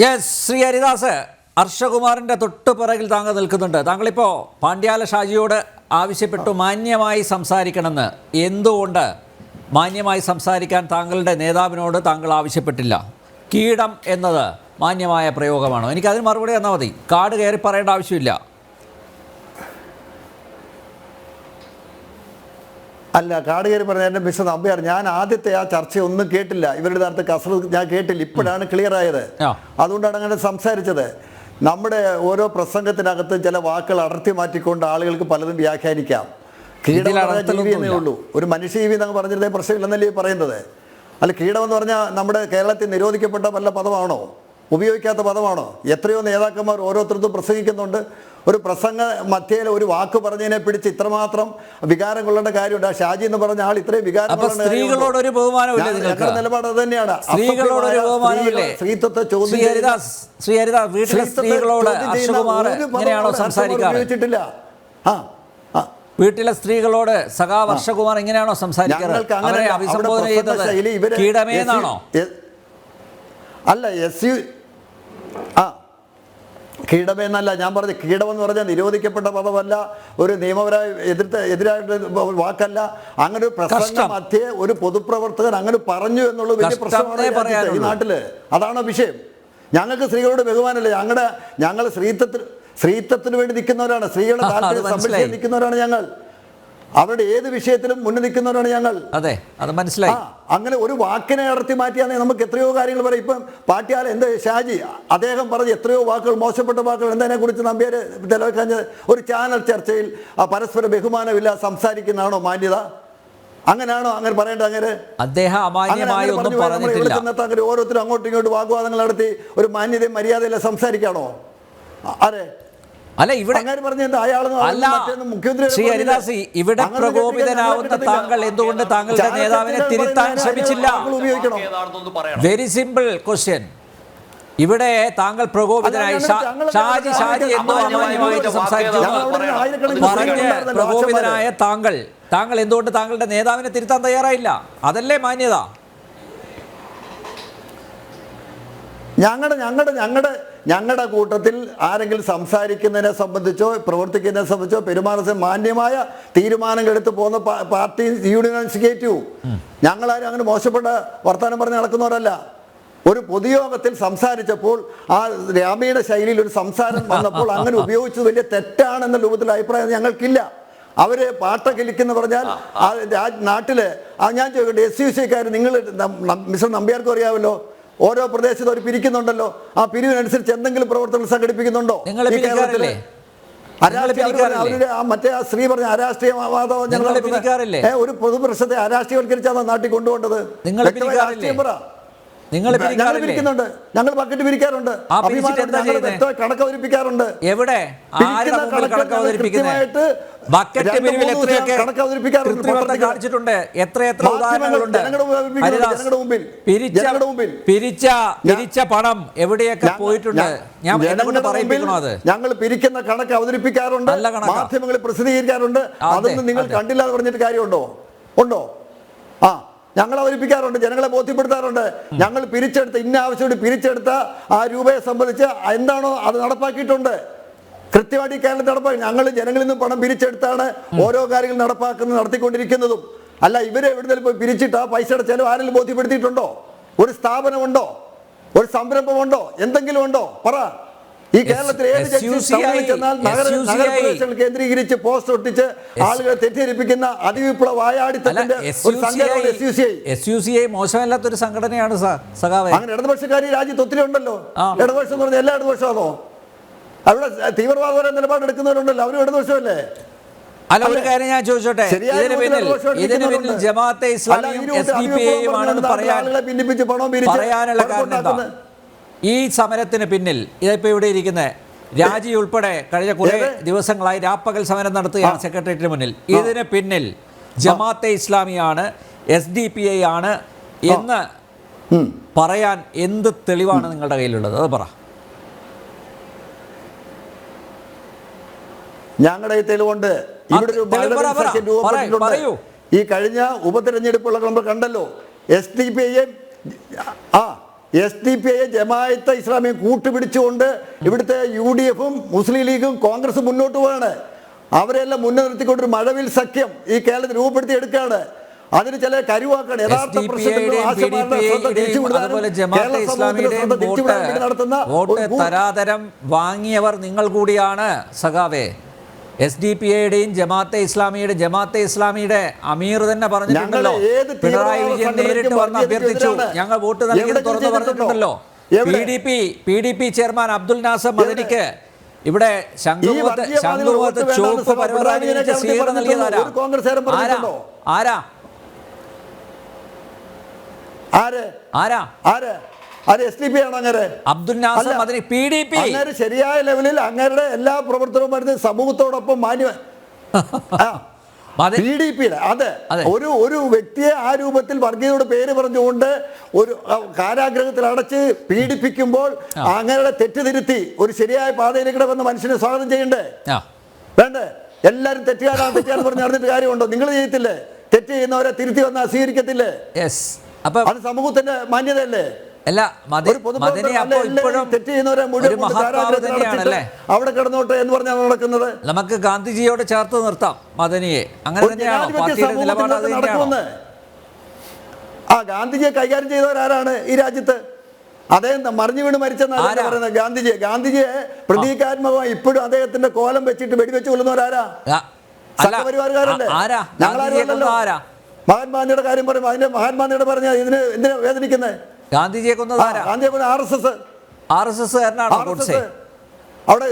Yes Shri Haridas ഹർഷകുമാറിന്റെ തൊട്ട് പിറകിൽ താങ്കൾ നിൽക്കുന്നുണ്ട്. താങ്കളിപ്പോൾ പാണ്ഡ്യാല ഷാജിയോട് ആവശ്യപ്പെട്ടു മാന്യമായി സംസാരിക്കണമെന്ന്. എന്തുകൊണ്ട് മാന്യമായി സംസാരിക്കാൻ താങ്കളുടെ നേതാവിനോട് താങ്കൾ ആവശ്യപ്പെട്ടില്ല? കീടം എന്നത് മാന്യമായ പ്രയോഗമാണോ? എനിക്കതിന് മറുപടി തന്നാൽ മതി. കാട് കയറി പറയേണ്ട ആവശ്യമില്ല. അല്ല കാടുകേരി പറഞ്ഞ എന്റെ മിസ്റ്റർ നമ്പ്യാർ ഞാൻ ആദ്യത്തെ ആ ചർച്ച ഒന്നും കേട്ടില്ല. ഇവരുടെ നേരത്തെ കസർ ഞാൻ കേട്ടില്ല. ഇപ്പോഴാണ് ക്ലിയർ ആയത്. അതുകൊണ്ടാണ് അങ്ങനെ സംസാരിച്ചത്. നമ്മുടെ ഓരോ പ്രസംഗത്തിനകത്ത് ചില വാക്കുകൾ അടർത്തി മാറ്റിക്കൊണ്ട് ആളുകൾക്ക് പലതും വ്യാഖ്യാനിക്കാം. കീടം ഉള്ളൂ. ഒരു മനുഷ്യ ജീവി എന്നേ അടർത്തലൊന്നുമില്ല. ഉള്ളൂ ഒരു മനുഷ്യജീവി എന്നങ്ങ് പറഞ്ഞിരുന്നേ പ്രശ്നമില്ലെന്നല്ലേ പറയുന്നത്? അല്ല കീടം എന്ന് പറഞ്ഞാൽ നമ്മുടെ കേരളത്തിൽ നിരോധിക്കപ്പെട്ട വല്ല പദമാണോ? ഉപയോഗിക്കാത്ത പദമാണോ? എത്രയോ നേതാക്കന്മാർ ഓരോരുത്തർക്കും പ്രസംഗിക്കുന്നുണ്ട്. ഒരു പ്രസംഗ മധ്യയിൽ ഒരു വാക്ക് പറഞ്ഞതിനെ പിടിച്ച് ഇത്രമാത്രം വികാരം കൊള്ളേണ്ട കാര്യമുണ്ട്. ആ ഷാജി എന്ന് പറഞ്ഞ ആൾ ഇത്രയും വികാരം? സ്ത്രീകളോടൊരു ബഹുമാനം നിലപാട് അത് തന്നെയാണ് സ്ത്രീകളോട് ഒരു അസഭ്യമായ ബഹുമാനമില്ലേ സ്ത്രീകൾ- സ്ത്രീത്വത്തെ ചോദ്യം സ്ത്രീകളോട് ഉപയോഗിച്ചിട്ടില്ല. ആ വീട്ടിലെ സ്ത്രീകളോട് സഖാ വർഷകുമാർ ഇങ്ങനെയാണോ സംസാരിക്കാറ്? അവരെ അഭിസംബോധന ചെയ്തത് അല്ല എസ് യു ആ. കീടമേ എന്നല്ല ഞാൻ പറഞ്ഞു കീടമെന്ന് പറഞ്ഞാൽ നിരോധിക്കപ്പെട്ട പദമല്ല ഒരു നിയമപരമായ എതിർത്ത എതിരായിട്ട് വാക്കല്ല. അങ്ങനെ ഒരു പ്രശ്നം മധ്യേ ഒരു പൊതുപ്രവർത്തകൻ അങ്ങനെ പറഞ്ഞു എന്നുള്ള വലിയ പ്രശ്നമാണ് ഈ നാട്ടിൽ. അതാണോ വിഷയം. ഞങ്ങൾക്ക് സ്ത്രീകളോട് ബഹുമാനമല്ലേ. ഞങ്ങളുടെ ഞങ്ങൾ സ്ത്രീത്വത്തിൽ സ്ത്രീത്വത്തിന് വേണ്ടി നിൽക്കുന്നവരാണ്. സ്ത്രീകളുടെ താല്പര്യം സംരക്ഷിക്കാൻ നിൽക്കുന്നവരാണ് ഞങ്ങൾ. അവരുടെ ഏത് വിഷയത്തിലും മുന്നിൽ നിൽക്കുന്നവരാണ് ഞങ്ങൾ. അതെ അത് മനസ്സിലായി. അങ്ങനെ ഒരു വാക്കിനെ അടർത്തി മാറ്റിയാൽ നമുക്ക് എത്രയോ കാര്യങ്ങൾ പറയും. ഇപ്പം പാട്ടിയാൽ എന്ത് ഷാജി അദ്ദേഹം പറഞ്ഞ എത്രയോ വാക്കുകൾ മോശപ്പെട്ട വാക്കുകൾ എന്തതിനെ കുറിച്ച് നമ്പ്യാര് തെളിവെക്കാഞ്ഞ ഒരു ചാനൽ ചർച്ചയിൽ ആ പരസ്പര ബഹുമാനമില്ല സംസാരിക്കുന്നതാണോ മാന്യത? അങ്ങനെയാണോ അങ്ങനെ പറയേണ്ടത് അങ്ങനെ? അദ്ദേഹം അങ്ങനെ ഓരോരുത്തരും അങ്ങോട്ടും ഇങ്ങോട്ടും വാഗ്വാദങ്ങൾ നടത്തി ഒരു മാന്യതയും മര്യാദയില്ല സംസാരിക്കാണോ? ആരെ? അല്ല ഇവിടെ ശ്രീ ഹരിദാസ് ഇവിടെ പ്രകോപിതനാവുന്ന താങ്കൾ എന്തുകൊണ്ട് താങ്കളുടെ നേതാവിനെ തിരുത്താൻ ശ്രമിച്ചില്ല? വെരി സിമ്പിൾ ക്വസ്റ്റ്യൻ ഇവിടെ താങ്കൾ പ്രകോപിതനായി ഷാജി ഷാജി എന്തോ അമാന്യമായി അമാന്യമായിട്ട് സംസാരിച്ചു. പറഞ്ഞ് പ്രകോപിതനായ താങ്കൾ. താങ്കൾ എന്തുകൊണ്ട് താങ്കളുടെ നേതാവിനെ തിരുത്താൻ തയ്യാറായില്ല? അതല്ലേ മാന്യത? ഞങ്ങളുടെ ഞങ്ങളുടെ ഞങ്ങളുടെ ഞങ്ങളുടെ കൂട്ടത്തിൽ ആരെങ്കിലും സംസാരിക്കുന്നതിനെ സംബന്ധിച്ചോ പ്രവർത്തിക്കുന്നതിനെ സംബന്ധിച്ചോ പെരുമാറുന്ന മാന്യമായ തീരുമാനങ്ങൾ എടുത്ത് പോകുന്ന പാർട്ടി യൂണിയൻ എക്സിക്യൂട്ടീവ് ഞങ്ങളാരും അങ്ങനെ മോശപ്പെട്ട വർത്തമാനം പറഞ്ഞ് നടക്കുന്നവരല്ല. ഒരു പൊതുയോഗത്തിൽ സംസാരിച്ചപ്പോൾ ആ ഗ്രാമീണ ശൈലിയിൽ ഒരു സംസാരം വന്നപ്പോൾ അങ്ങനെ ഉപയോഗിച്ചത് വലിയ തെറ്റാണെന്ന രൂപത്തിൽ അഭിപ്രായം ഞങ്ങൾക്കില്ല. അവർ പാട്ടൊക്കെ ലിക്കെന്ന് പറഞ്ഞാൽ ആ നാട്ടിലെ ഞാൻ ചോദിക്കട്ടെ എസ് യു സിക്കാർ നിങ്ങൾ മിസ്റ്റർ നമ്പ്യാർക്കും അറിയാമല്ലോ. ഓരോ പ്രദേശത്ത് ഒരു പിരിക്കുന്നുണ്ടല്ലോ. ആ പിരിവിനനുസരിച്ച് എന്തെങ്കിലും പ്രവർത്തനങ്ങൾ സംഘടിപ്പിക്കുന്നുണ്ടോ? ഈ കേരളത്തിൽ? അവരുടെ ആ മറ്റേ ആ സ്ത്രീ പറഞ്ഞ അരാഷ്ട്രീയവാദം ഞങ്ങൾ ഒരു പൊതുപ്രശ്നത്തെ അരാഷ്ട്രീയവൽക്കരിച്ചാണ് നാട്ടിൽ കൊണ്ടുപോകേണ്ടത്? രാഷ്ട്രീയം പറ. നിങ്ങൾ ഞങ്ങൾ പിരിക്കുന്നുണ്ട്. ഞങ്ങൾ ബക്കറ്റ് പിരിക്കാറുണ്ട്? കണക്ക് അവതരിപ്പിക്കാറുണ്ട്. എവിടെ? കൃത്യമായിട്ട് ബക്കറ്റ് കണക്ക് അവതരിപ്പിക്കാറുണ്ട് കാണിച്ചിട്ടുണ്ട്. എത്ര എത്ര ഉദാഹരണങ്ങളുണ്ട്. പിരിച്ച പിരിച്ച പിരിച്ച പണം എവിടെയൊക്കെ പോയിട്ടുണ്ട്? ഞാൻ പറയിപ്പിക്കണോ അത്? ഞങ്ങൾ പിരിക്കുന്ന കണക്ക് അവതരിപ്പിക്കാറുണ്ട്. മാധ്യമങ്ങളിൽ പ്രസിദ്ധീകരിക്കാറുണ്ട്. അതൊന്നും നിങ്ങൾ. കണ്ടില്ല എന്ന് പറഞ്ഞിട്ട് കാര്യമുണ്ടോ? ഉണ്ടോ? ഞങ്ങൾ അവതരിപ്പിക്കാറുണ്ട് ജനങ്ങളെ ബോധ്യപ്പെടുത്താറുണ്ട്. ഞങ്ങൾ പിരിച്ചെടുത്ത ഇന്ന ആവശ്യമായിട്ട് പിരിച്ചെടുത്ത ആ രൂപയെ സംബന്ധിച്ച് എന്താണോ അത് നടപ്പാക്കിയിട്ടുണ്ട്. കൃത്യമായിട്ട് ഈ കേരളത്തിൽ നടപ്പാക്കി. ഞങ്ങൾ ജനങ്ങളിൽ നിന്ന് പണം പിരിച്ചെടുത്താണ് ഓരോ കാര്യങ്ങൾ നടപ്പാക്കുന്നത് നടത്തിക്കൊണ്ടിരിക്കുന്നതും. അല്ല ഇവരെ എവിടുന്നേലും പോയി പിരിച്ചിട്ട് ആ പൈസയുടെ ചെലവ് ആരെങ്കിലും ബോധ്യപ്പെടുത്തിയിട്ടുണ്ടോ? ഒരു സ്ഥാപനമുണ്ടോ? ഒരു സംരംഭമുണ്ടോ? എന്തെങ്കിലും ഉണ്ടോ? പറ. ഈ കേരളത്തിൽ ഏത് ജംഗ്ഷൻ ചെന്നാൽ നഗര നഗരപ്രദേശങ്ങൾ കേന്ദ്രീകരിച്ച് പോസ്റ്റ് ഒട്ടിച്ച് ആളുകളെ തെറ്റിദ്ധരിപ്പിക്കുന്ന അതിവിപ്ലവ വായാടിത്തത്തിന്റെ എസ് യു സി ഐ മോശമല്ലാത്തൊരു സംഘടനയാണ് സഖാവേ. അങ്ങനെ ഇടതുപക്ഷക്കാരി രാജ്യത്ത് ഒത്തിരി ഉണ്ടല്ലോ. ഇടതുപക്ഷം എന്ന് പറഞ്ഞാൽ എല്ലാ ഇടതുപക്ഷമാണോ? അവിടെ തീവ്രവാദപര നിലപാടെടുക്കുന്നവരുണ്ടല്ലോ അവരും ഇടതുപക്ഷമല്ലേ? അല്ല ഒരു കാര്യം ഞാൻ ചോദിച്ചോട്ടെ? ഇതിന് പിന്നിൽ ഇടതുപക്ഷം ഇതിന് പിന്നിൽ ജമാഅത്തെ ഇസ്ലാമിയും എസ് ഡി പി ഐയും ആണെന്ന് പറയാനുള്ള കാരണം എന്താ. ഈ സമരത്തിന് പിന്നിൽ ഇതിപ്പോ ഇവിടെ ഇരിക്കുന്ന രാജി ഉൾപ്പെടെ കഴിഞ്ഞ കുറെ ദിവസങ്ങളായി രാപ്പകൽ സമരം നടത്തുകയാണ്. സെക്രട്ടേറിയറ്റിന് മുന്നിൽ. ഇതിന് പിന്നിൽ ജമാഅത്തെ ഇസ്ലാമിയാണ് എസ് ഡി പി ഐ ആണ് എന്ന് പറയാൻ എന്ത് തെളിവാണ് നിങ്ങളുടെ കയ്യിലുള്ളത്? അത് പറ. ഞങ്ങളുടെ ഈ തെളിവുണ്ട്. ഇവിടെ ഒരു. ഈ കഴിഞ്ഞ ഉപതെരഞ്ഞെടുപ്പുള്ള നമ്മൾ കണ്ടല്ലോ എസ് ഡി പി ഐ ആ എസ് ഡി പി ഐ ജമായത്തെ ഇസ്ലാമിയെ കൂട്ടുപിടിച്ചുകൊണ്ട് ഇവിടുത്തെ യു ഡി എഫും മുസ്ലിം ലീഗും കോൺഗ്രസും മുന്നോട്ട് പോവാണ്. അവരെല്ലാം മുന്നേ നിർത്തിക്കൊണ്ടൊരു മഴവിൽ സഖ്യം ഈ കേരളത്തിൽ രൂപപ്പെടുത്തി എടുക്കുകയാണ്. അതിന് ചില കരുവാക്കാണ്. യഥാർത്ഥ വേണ്ടി നടത്തുന്ന തരാതരം വാങ്ങിയവർ നിങ്ങൾ കൂടിയാണ് സഖാവേ. എസ് ഡി പി ഐയുടെയും ജമാഅത്തെ ഇസ്ലാമിയുടെ ജമാഅത്തെ ഇസ്ലാമിയുടെ അമീർ തന്നെ പറഞ്ഞിട്ടുണ്ടല്ലോ. പിണറായി വിജയൻ നേരിട്ട് വന്ന് അഭ്യർത്ഥിച്ചു. ഞങ്ങൾ വോട്ട് നൽകി തുറന്നു? പറഞ്ഞിട്ടുണ്ടല്ലോ. P D P P D P chairman Abdul Nasser മദനിക്ക് ഇവിടെ ശംഖുമുഖത്ത് ശംഖുമുഖത്ത് ചുവപ്പ് വിരിച്ച് സ്വീകരണം? നൽകിയതാരാ കോൺഗ്രസ്സുകാരൻ ആരാ? ആരാ? ആരാ? ആര് എസ് ഡി പി ആണ് അങ്ങനെ? അബ്ദുൽ നാസർ അല്ല. മദനി പി ഡി പി അങ്ങനെ ശരിയായ ലെവലിൽ അങ്ങനെ എല്ലാ പ്രവർത്തനവും വരുന്ന സമൂഹത്തോടൊപ്പം മാന്യ പി ഡി പി അതെ. അതെ. ഒരു ഒരു വ്യക്തിയെ ആ രൂപത്തിൽ വർഗീയതയുടെ പേര് പറഞ്ഞുകൊണ്ട് ഒരു കാരാഗ്രഹത്തിൽ അടച്ച് പീഡിപ്പിക്കുമ്പോൾ അങ്ങനെ തെറ്റുതിരുത്തി ഒരു ശരിയായ പാതയിലേക്ക് വന്ന് മനുഷ്യനെ സ്വാഗതം ചെയ്യണ്ടേ? വേണ്ടേ? എല്ലാരും തെറ്റുകാരാണ് തെറ്റുകാരെന്ന് പറഞ്ഞ് നടന്നിട്ട് കാര്യമുണ്ടോ? നിങ്ങൾ ചെയ്യത്തില്ലേ? തെറ്റ് ചെയ്യുന്നവരെ തിരുത്തി വന്നാൽ സ്വീകരിക്കത്തില്ലേ അത് സമൂഹത്തിന്റെ മാന്യതയല്ലേ? അല്ല മദനി അല്ല ഇപ്പോഴും തെറ്റ് ചെയ്യുന്നവരെ മുഴുവൻ അവിടെ കിടന്നോട്ടെ എന്ന് പറഞ്ഞാണ് നടക്കുന്നത്. നമുക്ക് ഗാന്ധിജിയോട് ചേർത്ത് നിർത്താം മദനിയെ. അങ്ങനെ തന്നെയാണ്? പാർട്ടിയുടെ നിലപാട് അത് ആ ഗാന്ധിജിയെ കൈകാര്യം ചെയ്തവരാരാണ് ഈ രാജ്യത്ത്? അദ്ദേഹം മറിഞ്ഞു വീണ് മരിച്ചെന്നാണ്? പറയുന്നത് ഗാന്ധിജിയെ. ഗാന്ധിജിയെ പ്രതീകാത്മകമായി ഇപ്പോഴും അദ്ദേഹത്തിന്റെ കോലം വെച്ചിട്ട് വെടിവെച്ച് കൊല്ലുന്നവരാരാ? സംഘപരിവാറുകാരല്ലേ ഞങ്ങളാരല്ലോ. മഹാത്മാഗാന്ധിയുടെ കാര്യം പറയുമ്പോൾ അതിന്റെ മഹാത്മാഗാന്ധിയുടെ പറഞ്ഞ ഇതിന് എന്തിനാ വേദനിക്കുന്നത് ഗാന്ധിജിയെ കൊന്നത് ഗാന്ധിയെ കൊന്ന R S S. R S S കാരനാണോ Godse? അവിടെ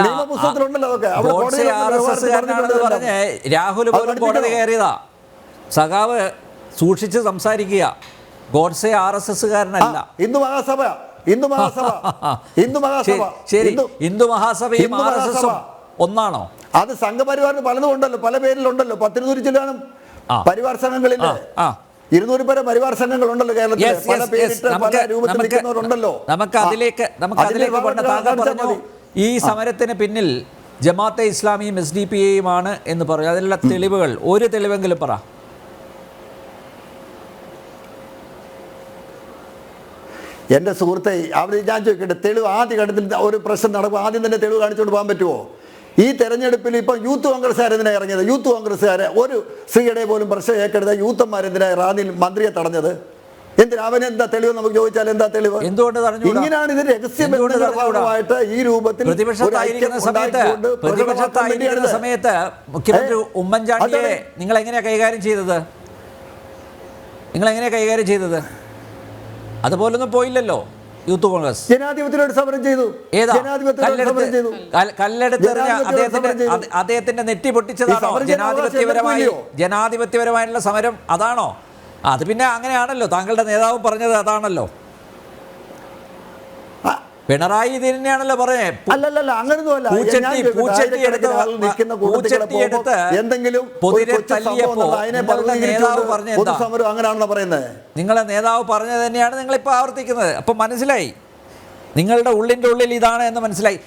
നിയമപുസ്തകത്തിലുണ്ടല്ലോ അതൊക്കെ. ഗോഡ്സെ ആർ എസ് എസ് കാരനാണെന്ന് പറഞ്ഞ് രാഹുൽ പോലും കോടതി കയറിയതാ. സഖാവ് സൂക്ഷിച്ച് സംസാരിക്കുക. ഗോഡ്സെ ആർ എസ് എസ് കാരനല്ല. ഹിന്ദു മഹാസഭ. ഹിന്ദു മഹാസഭ. ഹിന്ദു മഹാസഭ. ശരി, ഹിന്ദു മഹാസഭയും ആർ എസ് എസും ഒന്നാണോ? അത് സംഘപരിവാറിന് പലതും ഉണ്ടല്ലോ. പല പേരിലുണ്ടല്ലോ. പത്തിരുന്നൂറ് ചില്ലാനും പരിവാർ സംഘങ്ങളില്ലേ. ഇരുന്നൂറ് പേരെ പരിവാർ സംഘങ്ങളുണ്ടല്ലോ കേരളത്തിൽ നമുക്ക്. അതിലേക്ക് നമുക്ക് അതിലേക്ക് പറഞ്ഞു ഈ സമരത്തിന് പിന്നിൽ ജമാഅത്തെ ഇസ്ലാമിയും എസ് ഡി പി എയുമാണ് എന്ന് പറഞ്ഞു അതിലുള്ള തെളിവുകൾ ഒരു തെളിവെങ്കിലും പറ. എന്റെ സുഹൃത്തെ അവർ ഞാൻ ചോദിക്കട്ടെ തെളിവ് ആദ്യ ഘട്ടത്തിൽ ഒരു പ്രശ്നം നടക്കും ആദ്യം തന്നെ തെളിവ് കാണിച്ചുകൊണ്ട് പോകാൻ പറ്റുമോ ഈ തെരഞ്ഞെടുപ്പിൽ ഇപ്പം യൂത്ത് കോൺഗ്രസ് ആരെന്തിനാ ഇറങ്ങിയത്? യൂത്ത് കോൺഗ്രസ്സുകാരെ ഒരു സ്ത്രീയുടെ പോലും പ്രശ്നം ഏറ്റെടുത്ത യൂത്തന്മാരെന്തിനാ റാന്നിയിൽ മന്ത്രിയെ തടഞ്ഞത്? എന്തിനാ അവൻ എന്താ തെളിവ് നമുക്ക് ചോദിച്ചാൽ എന്താ തെളിവ്? എന്തുകൊണ്ട്? ഇങ്ങനെയാണ് ഇത് രഹസ്യ എന്തുകൊണ്ട് ബന്ധങ്ങളുടെ തടഞ്ഞുകൂടാ? ഭാഗമായിട്ട് ഈ രൂപത്തിൽ പ്രതിപക്ഷത്തായിരിക്കുന്ന സമയത്ത് പ്രതിപക്ഷത്തായിരിക്കുന്ന സമയത്ത് മുഖ്യമന്ത്രി ഉമ്മൻചാണ്ടിയെ നിങ്ങൾ എങ്ങനെയാ കൈകാര്യം ചെയ്തത്? നിങ്ങൾ എങ്ങനെയാ കൈകാര്യം ചെയ്തത്? അതുപോലൊന്നും പോയില്ലല്ലോ. യൂത്ത് കോൺഗ്രസ്. ജനാധിപത്യത്തിനോട് സമരം ചെയ്തു. കല്ലെടുത്തെറിഞ്ഞ അദ്ദേഹത്തിന്റെ അദ്ദേഹത്തിന്റെ നെറ്റി പൊട്ടിച്ചതാണോ? ജനാധിപത്യപരമായി ജനാധിപത്യപരമായിട്ടുള്ള സമരം അതാണോ? അത് പിന്നെ അങ്ങനെയാണല്ലോ. താങ്കളുടെ നേതാവ് പറഞ്ഞത് അതാണല്ലോ ആ, പിണറായി ഇത് തന്നെയാണല്ലോ പറഞ്ഞേ അല്ലല്ലല്ല അങ്ങനൊന്നുമല്ല പൂച്ചട്ടി- ഞാൻ ചോദിക്കട്ടെ, പൂച്ചട്ടി ആയിരക്കണക്കിന് എടുത്ത് ആളുകൾ നിൽക്കുന്ന കൂട്ടത്തിൽ പൂച്ചട്ടി കൂടെ തന്നെയാണല്ലോ എന്തെങ്കിലും പറഞ്ഞത് എന്താ? പൊതുസമരം പറയുന്നത്. നിങ്ങളെ നേതാവ് പറഞ്ഞത് തന്നെയാണ് നിങ്ങളിപ്പോൾ ആവർത്തിക്കുന്നത്. അപ്പൊ മനസ്സിലായി? നിങ്ങളുടെ ഉള്ളിന്റെ ഉള്ളിൽ ഇതാണ് എന്ന് മനസ്സിലായി.